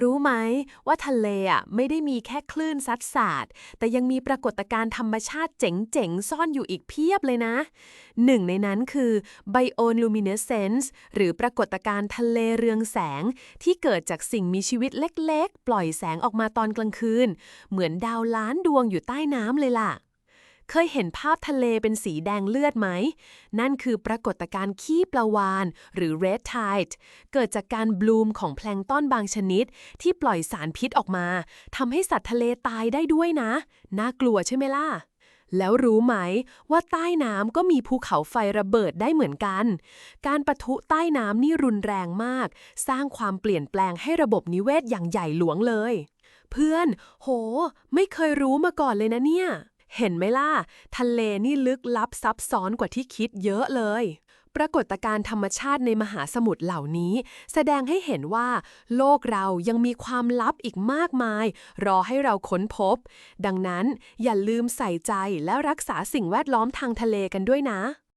รู้ไหมว่าทะเลอะไม่ได้มีแค่คลื่นซัดสาด แต่ยังมีปรากฏการณ์ธรรมชาติเจ๋งๆ ซ่อนอยู่อีกเพียบเลยนะ หนึ่งในนั้นคือ bioluminescence หรือปรากฏการณ์ทะเลเรืองแสง ที่เกิดจากสิ่งมีชีวิตเล็กๆ ปล่อยแสงออกมาตอนกลางคืน เหมือนดาวล้านดวงอยู่ใต้น้ำเลยล่ะ เคยเห็นภาพทะเลเป็นสีแดงเลือดไหม นั่นคือปรากฏการณ์ขี้ปลาวาน หรือ red tide เกิดจากการบลูมของแพลงต้นบางชนิด ที่ปล่อยสารพิษออกมาทำให้สัตว์ทะเลตายได้ด้วยนะ น่ากลัวใช่ไหมล่ะแล้วรู้ไหมว่าใต้น้ำก็มีภูเขาไฟระเบิดได้เหมือนกัน การปะทุใต้น้ำนี่รุนแรงมาก สร้างความเปลี่ยนแปลงให้ระบบนิเวศอย่างใหญ่หลวงเลย เพื่อน โห ไม่เคยรู้มาก่อนเลยนะเนี่ย เห็นไหมล่ะ ทะเลนี่ลึกลับซับซ้อนกว่าที่คิดเยอะเลย ปรากฏการณ์ธรรมชาติในมหาสมุทรเหล่านี้ แสดงให้เห็นว่า โลกเรายังมีความลับอีกมากมาย รอให้เราค้นพบ ดังนั้นอย่าลืมใส่ใจและรักษาสิ่งแวดล้อมทางทะเลกันด้วยนะ